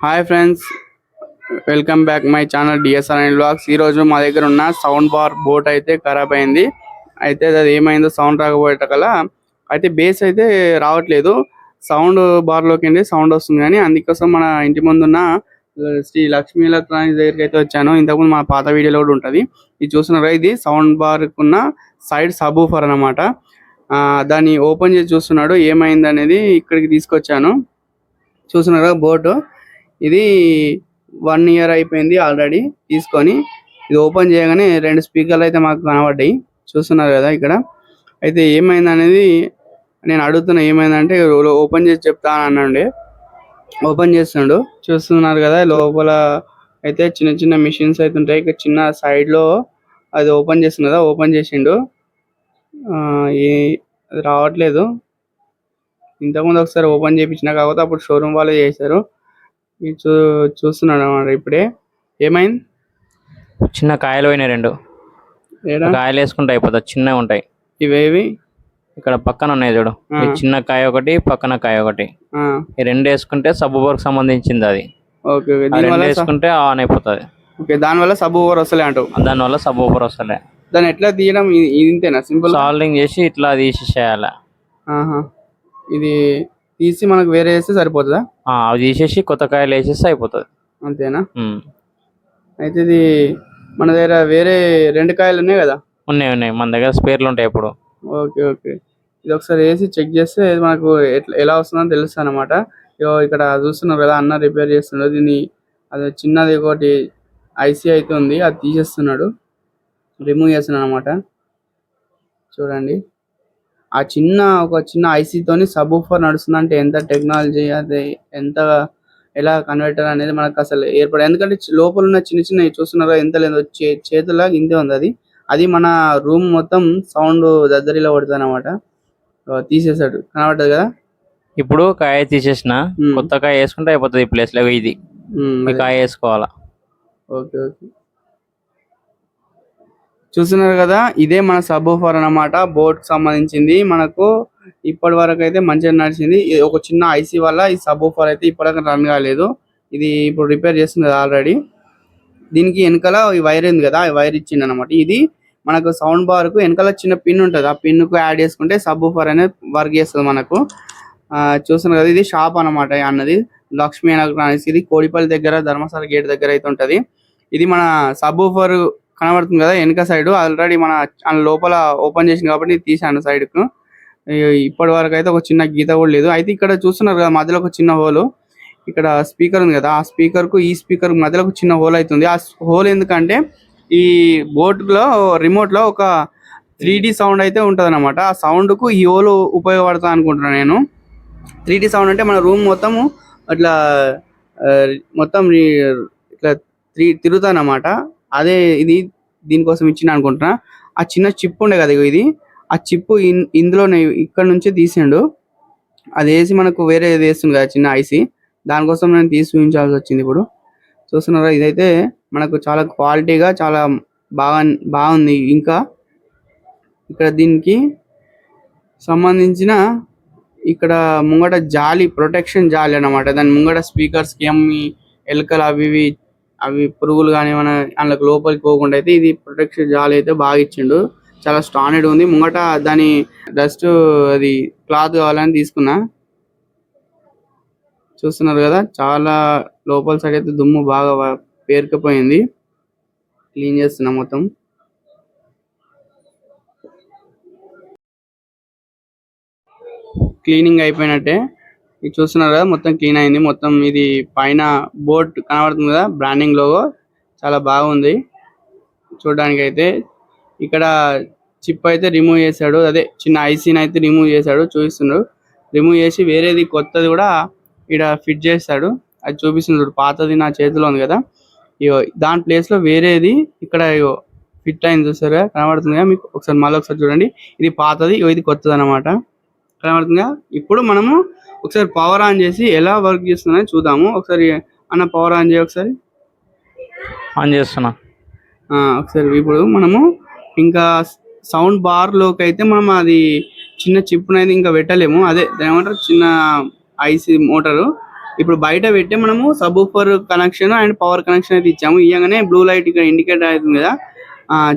Hi friends welcome back my channel DSR and blogs ఈ రోజు మా దగ్గర ఉన్న సౌండ్ బార్ బోట్ అయితే ఖరాబ్ అయింది. అయితే అది ఏమైందో సౌండ్ రాకపోయేట అయితే బేస్ అయితే రావట్లేదు. సౌండ్ బార్లోకి వెళ్ళి సౌండ్ వస్తుంది కానీ అందుకోసం మన ఇంటి ముందు ఉన్న శ్రీ లక్ష్మీ ఎలక్ట్రానిక్స్ దగ్గరికి అయితే వచ్చాను. ఇంతకుముందు మన పాత వీడియోలో కూడా ఉంటుంది. ఇది చూస్తున్నారా? ఇది సౌండ్ బార్ ఉన్న సైడ్ సబూఫర్ అన్నమాట. ఆ, దాన్ని ఓపెన్ చేసి చూస్తున్నాడు. ఏమైంది అనేది ఇక్కడికి తీసుకొచ్చాను. చూస్తున్నారా బోటు? ఇది వన్ ఇయర్ అయిపోయింది ఆల్రెడీ తీసుకొని. ఇది ఓపెన్ చేయగానే రెండు స్పీకర్లు అయితే మాకు కనబడ్డాయి. చూస్తున్నారు కదా ఇక్కడ. అయితే ఏమైంది అనేది నేను అడుగుతున్నా ఏమైందంటే ఓపెన్ చేసి చెప్తా అన్నాండే. ఓపెన్ చేస్తుండు. చూస్తున్నారు కదా లోపల అయితే చిన్న చిన్న మిషన్స్ అయితే ఉంటాయి. ఇక్కడ చిన్న సైడ్లో అది ఓపెన్ చేస్తుంది కదా ఓపెన్ చేసిండు. ఆ, ఏ అది రావట్లేదు. ఇంతకుముందు ఒకసారి ఓపెన్ చేయించిన కాకపోతే అప్పుడు షోరూమ్ వాళ్ళే చేశారు. చూ చూస్తున్నాడు అన్నమాట ఇప్పుడే. ఏమైంది? చిన్న కాయలు పోయినాయి రెండు. ఏడా? కాయలు వేసుకుంటే అయిపోతుంది చిన్నగా ఉంటాయి. ఇవేవి ఇక్కడ పక్కన ఉన్నాయి చూడు. ఈ చిన్న కాయ ఒకటి పక్కన కాయ ఒకటి. ఆ, ఈ రెండు వేసుకుంటే సబ్బు వర్క్ సంబంధించింది అది. Okay okay. ఆ రెండు దీనివల్ల స- వేసుకుంటే ఆన్ అయిపోతుంది. ఓకే దానివల్ల సబ్ ఓవర్ వస్తలే అంటావు. దానివల్ల సబ్బు ఊపర్ వస్తలే. దాన్ని ఎట్లా తీయడం? ఇది- ఇది ఇంతేనా? సింపుల్ సాల్డింగ్ చేసి ఇట్లా తీసి చేయాలి. ఆహా. ఇది తీసి మనకు వేరే వేస్తే సరిపోతుందా? అవి తీసేసి కొత్త కాయలు వేసేస్తే అయిపోతుంది. అంతేనా. అయితే ఇది మన దగ్గర వేరే రెండు కాయలు ఉన్నాయి కదా? ఉన్నాయి ఉన్నాయి. మన దగ్గర స్పేర్లు ఉంటాయి ఇప్పుడు ఓకే ఓకే. ఇది ఒకసారి వేసి చెక్ చేస్తే మనకు ఎట్లా ఎలా వస్తుందో తెలుస్తుంది అనమాట ఇక్కడ చూస్తున్నారు కదా అన్న రిపేర్ చేస్తున్నాడు. దీన్ని అది చిన్నది ఒకటి ఐసీ అయితే ఉంది అది తీసేస్తున్నాడు. రిమూవ్ చేస్తున్నాడు అనమాట చూడండి. ఆ చిన్న ఒక చిన్న ఐసీ తోని సబ్ ఊఫర్ నడుస్తుంది అంటే ఎంత టెక్నాలజీ అది ఎంత ఎలా కన్వర్టర్ అనేది మనకు అసలు ఏర్పడ ఎందుకంటే లోపల ఉన్న చిన్న చిన్న చూస్తున్నారా ఎంత లేదు చే చేతులా ఇంతే ఉంది అది. అది మన రూమ్ మొత్తం సౌండ్ దద్దరిలో పడుతుంది అనమాట తీసేసాడు. కనబడ్డది కదా? ఇప్పుడు కాయ తీసేసిన. కొత్త కాయ వేసుకుంటే అయిపోతుంది ఈ ప్లేస్లో ఇది. కాయ వేసుకోవాలా. Okay okay. చూస్తున్నారు కదా ఇదే మన సబ్ ఆఫర్ అన్నమాట. బోట్ సంబంధించింది. మనకు ఇప్పటి వరకు అయితే మంచిగా నడిచింది. ఒక చిన్న ఐసీ వల్ల ఈ సబ్ అయితే ఇప్పటికీ రన్ కాలేదు. ఇది ఇప్పుడు రిపేర్ చేస్తుంది ఆల్రెడీ. దీనికి వెనకాల ఈ వైర్ ఉంది కదా ఈ వైర్ ఇచ్చింది అనమాట ఇది మనకు సౌండ్ బార్కు వెనకాల చిన్న పిన్ ఉంటుంది. ఆ పిన్కు యాడ్ చేసుకుంటే సబ్ ఆఫర్ అనేది వర్క్ చేస్తుంది మనకు. చూస్తున్నారు కదా ఇది షాప్ అన్నమాట అన్నది. లక్ష్మీ ఎలక్ట్రానిక్స్ ఇది కోడిపల్లి దగ్గర ధర్మశాల గేట్ దగ్గర అయితే ఉంటది. ఇది మన సబ్ ఊఫర్ కనబడుతుంది కదా వెనక సైడ్ ఆల్రెడీ మన లోపల ఓపెన్ చేసింది కాబట్టి తీసాను సైడ్కు. ఇప్పటి వరకు అయితే ఒక చిన్న గీత కూడా లేదు. అయితే ఇక్కడ చూస్తున్నారు కదా మధ్యలో ఒక చిన్న హోల్ ఇక్కడ స్పీకర్ ఉంది కదా ఆ స్పీకర్కు ఈ స్పీకర్ మధ్యలో ఒక చిన్న హోల్ అవుతుంది. ఆ హోల్ ఎందుకంటే ఈ బోట్లో రిమోట్లో ఒక త్రీ సౌండ్ అయితే ఉంటుంది అనమాట ఆ సౌండ్కు ఈ హోల్ ఉపయోగపడతా అనుకుంటున్నాను నేను. త్రీ సౌండ్ అంటే మన రూమ్ మొత్తము అట్లా మొత్తం ఇట్లా త్రీ తిరుగుతానమాట అదే ఇది దీనికోసం ఇచ్చిన అనుకుంటున్నా. ఆ చిన్న చిప్ ఉండే కదా ఇది. ఆ చిప్ ఇందులోనే ఇక్కడ నుంచి తీసిండు. అది వేసి మనకు వేరే వేస్తుంది కదా చిన్న ఐసి. దానికోసం నేను తీసి చూపించాల్సి వచ్చింది ఇప్పుడు. చూస్తున్నారా? ఇదైతే మనకు చాలా క్వాలిటీగా చాలా బాగా బాగుంది. ఇంకా ఇక్కడ దీనికి సంబంధించిన ఇక్కడ ముంగట జాలి ప్రొటెక్షన్ జాలి అన్నమాట. దాని ముంగట స్పీకర్స్కి ఏమి ఎలుకలు అవి ఇవి అవి పురుగులు కానీ ఏమైనా అందులోకి లోపలికి పోకుండా అయితే ఇది ప్రొటెక్షన్ జాలి అయితే బాగా ఇచ్చిండు. చాలా స్టాండర్డ్ ఉంది. ముంగట దాని డస్ట్ అది క్లాత్ కావాలని తీసుకున్నా. చూస్తున్నారు కదా చాలా లోపల సైడ్ అయితే దుమ్ము బాగా పేరుకుపోయింది. క్లీన్ చేస్తున్నా మొత్తం. క్లీనింగ్ అయిపోయినట్టే. ఇది చూస్తున్నారు కదా మొత్తం క్లీన్ అయింది. మొత్తం ఇది పైన బోర్డ్ కనబడుతుంది కదా బ్రాండింగ్ లోగో చాలా బాగుంది. చూడడానికి అయితే ఇక్కడ చిప్ అయితే రిమూవ్ చేశాడు. అదే చిన్న ఐసీని అయితే రిమూవ్ చేశాడు చూపిస్తున్నాడు. రిమూవ్ చేసి వేరేది కొత్తది కూడా ఇక్కడ ఫిట్ చేస్తాడు. అది చూపిస్తున్నాడు పాతది నా చేతిలో ఉంది కదా. ఇగో దాని ప్లేస్లో వేరేది ఇక్కడ ఇగో ఫిట్ అయింది చూసారా కనబడుతుంది కదా మీకు? ఒకసారి మళ్ళీ ఒకసారి చూడండి. ఇది పాతది ఇది కొత్తది అనమాట కనబడుతుందిగా ఇప్పుడు మనము ఒకసారి పవర్ ఆన్ చేసి ఎలా వర్క్ చేస్తుందని చూద్దాము. ఒకసారి అన్న పవర్ ఆన్ చేయ ఒకసారి. ఆన్ చేస్తున్నా. ఒకసారి ఇప్పుడు మనము ఇంకా సౌండ్ బార్లోకి అయితే మనం అది చిన్న చిప్ అనేది ఇంకా పెట్టలేము. అదే ఏమంటారు చిన్న ఐసి మోటారు ఇప్పుడు బయట పెట్టి మనము subwoofer connection and power connection అయితే ఇచ్చాము. ఇవ్వగానే బ్లూ లైట్ ఇక్కడ ఇండికేట్ అవుతుంది కదా.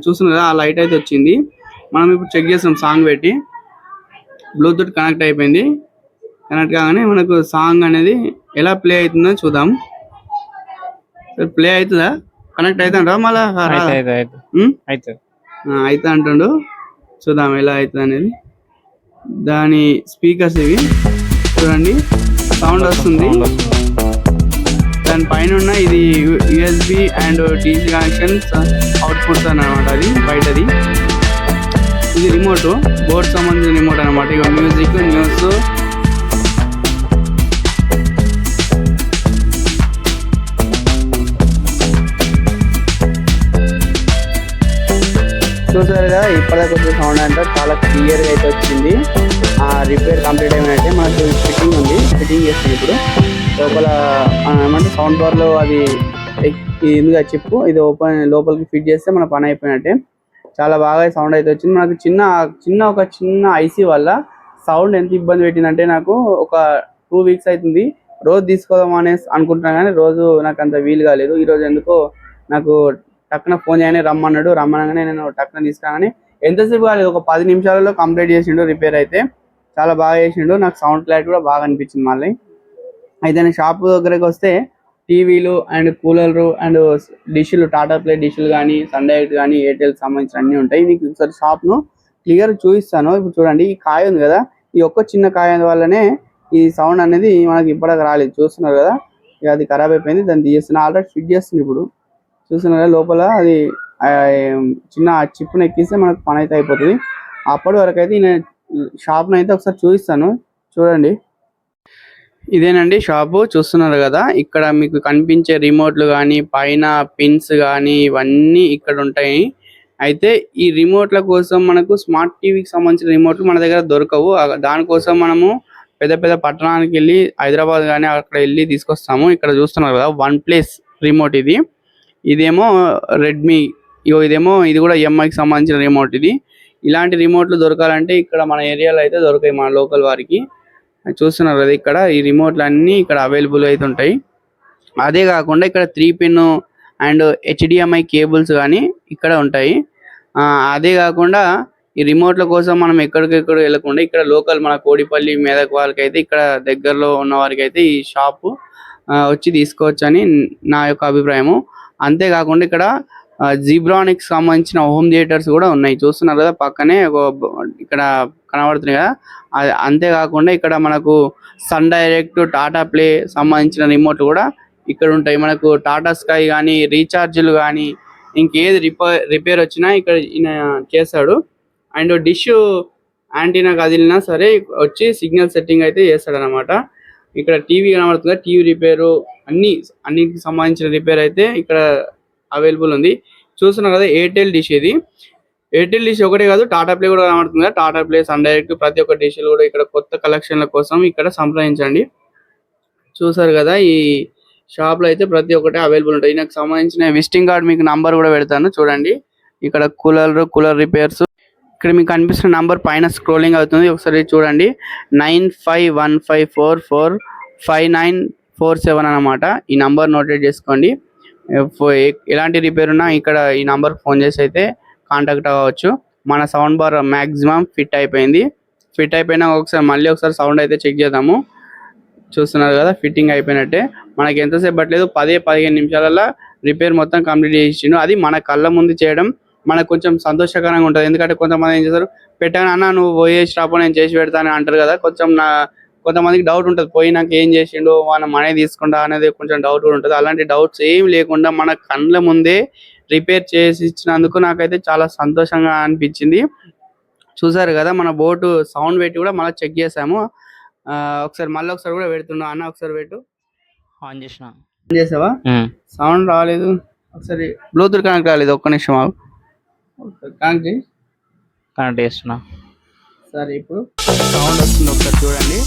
చూస్తున్నారు కదా ఆ లైట్ అయితే వచ్చింది. మనం ఇప్పుడు చెక్ చేస్తాం సాంగ్ పెట్టి. బ్లూటూత్ కనెక్ట్ అయిపోయింది. కనెక్ట్ కాగానే మనకు సాంగ్ అనేది ఎలా ప్లే అవుతుందో చూద్దాం. ప్లే అవుతుందా? కనెక్ట్ అవుతుందా? మళ్ళా అయితే అంటుండు. చూద్దాం ఎలా అవుతుంది అనేది. దాని స్పీకర్స్ ఇవి. చూడండి. సౌండ్ వస్తుంది. దాని పైన ఉన్న ఇది USB and DC connections outputs అన్నమాట అది బయటది. ఇది రిమోట్ బోర్డ్ సంబంధించిన రిమోట్ అన్నమాట. ఇక మ్యూజిక్ న్యూస్ వచ్చే సౌండ్ అంటే చాలా క్లియర్గా అయితే వచ్చింది. ఆ రిపేర్ కంప్లీట్ అయినట్టే మనకు ఫిట్టింగ్ ఉంది. ఫిట్టింగ్ చేస్తుంది ఇప్పుడు. లోపల ఏమంటే సౌండ్ బార్లో అది ఇందుగా చెప్పు? ఇది ఓపెన్ లోపలికి ఫిట్ చేస్తే మన పని అయిపోయినట్టే. చాలా బాగా సౌండ్ అయితే వచ్చింది. నాకు చిన్న చిన్న ఒక చిన్న ఐసీ వల్ల సౌండ్ ఎంత ఇబ్బంది పెట్టిందంటే నాకు ఒక టూ వీక్స్ అవుతుంది. రోజు తీసుకోదాం అనేసి అనుకుంటున్నా కానీ రోజు నాకు అంత వీలు కాలేదు. ఈ రోజు ఎందుకో నాకు టక్కున ఫోన్ చేయని రమ్మన్నాడు. రమ్మనగానే నేను టక్కున తీసుకురాగానే ఎంతసేపు కాలేదు ఒక పది నిమిషాలలో కంప్లీట్ చేసిండు రిపేర్ అయితే. చాలా బాగా చేసిండు. నాకు సౌండ్ క్లారిటీ కూడా బాగా అనిపించింది మళ్ళీ. అయితే నేను షాప్ దగ్గరకు వస్తే టీవీలు అండ్ కూలర్లు అండ్ డిష్లు టాటా ప్లే డిష్లు కానీ సన్ కానీ ఎయిర్టెల్ సంబంధించిన అన్ని ఉంటాయి. మీకు ఒకసారి షాప్ను క్లియర్ చూపిస్తాను. ఇప్పుడు చూడండి ఈ కాయ ఉంది కదా ఈ ఒక్క చిన్న కాయ వల్లనే ఈ సౌండ్ అనేది మనకి ఇప్పటికి రాలేదు. చూస్తున్నారు కదా ఇక అది ఖరాబ్ అయిపోయింది. దాన్ని తీస్తున్నా ఆల్రెడీ ఫిట్ చేస్తుంది ఇప్పుడు. చూస్తున్నారు కదా లోపల అది చిన్న చిప్పును ఎక్కిస్తే మనకు పని అయితే అయిపోతుంది. అప్పటి వరకు అయితే నేను షాప్ను అయితే ఒకసారి చూపిస్తాను. చూడండి. ఇదేనండి షాపు. చూస్తున్నారు కదా ఇక్కడ మీకు కనిపించే రిమోట్లు కానీ పైన పిన్స్ కానీ ఇవన్నీ ఇక్కడ ఉంటాయి. అయితే ఈ రిమోట్ల కోసం మనకు స్మార్ట్ టీవీకి సంబంధించిన రిమోట్లు మన దగ్గర దొరకవు. దానికోసం మనము పెద్ద పెద్ద పట్టణానికి వెళ్ళి హైదరాబాద్ కానీ అక్కడ వెళ్ళి తీసుకొస్తాము. ఇక్కడ చూస్తున్నారు కదా వన్ ప్లేస్ రిమోట్ ఇది. ఇదేమో రెడ్మీ ఇగో ఇదేమో ఇది కూడా ఎంఐకి సంబంధించిన రిమోట్ ఇది. ఇలాంటి రిమోట్లు దొరకాలంటే ఇక్కడ మన ఏరియాలో అయితే దొరకాయి మన లోకల్ వారికి. చూస్తున్నారు కదా ఇక్కడ ఈ రిమోట్లు అన్నీ ఇక్కడ అవైలబుల్ అయితే ఉంటాయి. అదే కాకుండా ఇక్కడ three pin and HDMI cables కానీ ఇక్కడ ఉంటాయి. ఆ, అదే కాకుండా ఈ రిమోట్ల కోసం మనం ఎక్కడికెక్కడ వెళ్ళకుండా ఇక్కడ లోకల్ మన కోడిపల్లి మెదక్ వాళ్ళకి అయితే ఇక్కడ దగ్గరలో ఉన్న వారికి అయితే ఈ షాపు వచ్చి తీసుకోవచ్చు అని నా యొక్క అభిప్రాయము. అంతేకాకుండా ఇక్కడ జీబ్రానిక్స్ సంబంధించిన హోమ్ థియేటర్స్ కూడా ఉన్నాయి. చూస్తున్నారు కదా పక్కనే ఒక ఇక్కడ కనబడుతున్నాయి కదా. అది అంతేకాకుండా ఇక్కడ మనకు సన్ డైరెక్ట్ టాటా ప్లే సంబంధించిన రిమోట్ కూడా ఇక్కడ ఉంటాయి. మనకు టాటా స్కై కానీ రీఛార్జ్లు కానీ ఇంకేది రిపేర్ రిపేర్ వచ్చినా ఇక్కడ ఈయన చేస్తాడు. అండ్ డిష్ యాంటీనా కదిలినా సరే వచ్చి సిగ్నల్ సెట్టింగ్ అయితే చేస్తాడు అనమాట ఇక్కడ టీవీ కనబడుతుంది టీవీ రిపేరు అన్ని అన్నిటికి సంబంధించిన రిపేర్ అయితే ఇక్కడ అవైలబుల్ ఉంది. చూస్తున్నారు కదా ఎయిర్టెల్ డిష్ ఇది. ఎయిర్టెల్ డిష్ ఒకటే కాదు టాటా ప్లే కూడా కనబడుతుంది టాటా ప్లే సన్ డైరెక్ట్ ప్రతి ఒక్క డిష్లు కూడా ఇక్కడ కొత్త కలెక్షన్ల కోసం ఇక్కడ సంప్రదించండి. చూసారు కదా ఈ షాప్లో అయితే ప్రతి ఒక్కటి అవైలబుల్ ఉంటాయి. నాకు సంబంధించిన విజిటింగ్ కార్డ్ మీకు నంబర్ కూడా పెడతాను చూడండి. ఇక్కడ కూలర్ కూలర్ రిపేర్స్ ఇక్కడ మీకు కనిపిస్తున్న నంబర్ పైన స్క్రోలింగ్ అవుతుంది. ఒకసారి చూడండి. Nine five one five four four five nine four seven అనమాట ఈ నంబర్ నోటేట్ చేసుకోండి. ఎలాంటి రిపేర్ ఉన్నా ఇక్కడ ఈ నంబర్ ఫోన్ చేసి అయితే కాంటాక్ట్ అవ్వచ్చు. మన సౌండ్ బార్ మ్యాక్సిమం ఫిట్ అయిపోయింది. ఫిట్ అయిపోయినా ఒకసారి మళ్ళీ ఒకసారి సౌండ్ అయితే చెక్ చేద్దాము. చూస్తున్నారు కదా ఫిట్టింగ్ అయిపోయినట్టే. మనకి ఎంతసేపు పట్టలేదు? పదే పదిహేను నిమిషాలలో రిపేర్ మొత్తం కంప్లీట్ చేసిండు. అది మన కళ్ళ ముందు చేయడం మనకు కొంచెం సంతోషకరంగా ఉంటుంది. ఎందుకంటే కొంతమంది ఏం చేస్తారు? పెట్టాను అన్న నువ్వు పోయేసి రాపో నేను చేసి పెడతాను అంటారు కదా. కొంచెం నా కొంతమందికి డౌట్ ఉంటుంది. పోయినాక ఏం చేసిండు మన మనీ తీసుకుంటా అనేది కొంచెం డౌట్ కూడా ఉంటుంది. అలాంటి డౌట్స్ ఏం లేకుండా మన కళ్ళ ముందే రిపేర్ చేసి ఇచ్చినందుకు నాకైతే చాలా సంతోషంగా అనిపించింది. చూసారు కదా మన బోటు సౌండ్ పెట్టి కూడా మళ్ళీ చెక్ చేసాము. ఒకసారి మళ్ళీ ఒకసారి కూడా పెడుతున్నా. అన్న ఒకసారి పెట్టు. ఆన్ చేసిన. ఆన్ చేసావా. సౌండ్ రాలేదు. ఒకసారి బ్లూటూత్ కనెక్ట్ రాలేదు. ఒక్క నిమిషం కనెక్ట్ కనెక్ట్ చేస్తున్నా. సరే ఇప్పుడు సౌండ్ వస్తుంది ఒకసారి చూడండి.